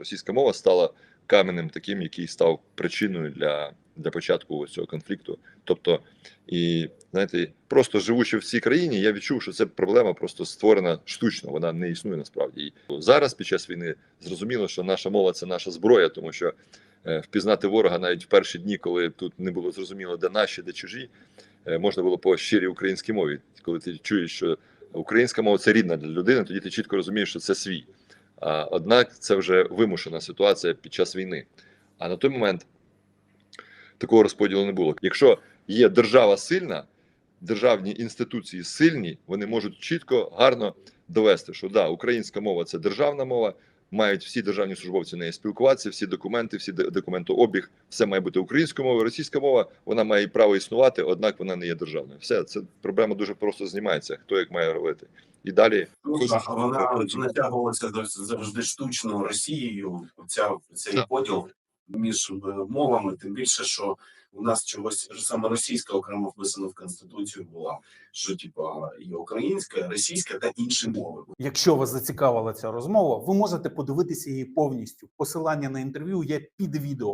Російська мова стала каменем таким, який став причиною для, для початку цього конфлікту. Тобто, і знаєте, просто живучи в цій країні, я відчув, що це проблема просто створена штучно, вона не існує насправді. І зараз, під час війни, зрозуміло, що наша мова це наша зброя, тому що е, впізнати ворога навіть в перші дні, коли тут не було зрозуміло, де наші, де чужі, е, можна було по щирій українській мові. Коли ти чуєш, що українська мова це рідна для людини, тоді ти чітко розумієш, що це свій. Однак це вже вимушена ситуація під час війни. А на той момент такого розподілу не було. Якщо є держава сильна, державні інституції сильні, вони можуть чітко, гарно довести, що да, українська мова це державна мова. Мають всі державні службовці нею спілкуватися, всі документи, всі де- документообіг, все має бути українською мовою. Російська мова вона має право існувати, однак вона не є державною. Все це проблема дуже просто знімається. Хто як має робити, і далі Ну, а вона натягувалася завжди штучно Росією. Ця цей Так. поділ між е, мовами, тим більше, що у нас чогось саме російська окремо вписано в конституцію була, що типа є українська, російська та інші мови. Якщо вас зацікавила ця розмова, ви можете подивитися її повністю. Посилання на інтерв'ю є під відео.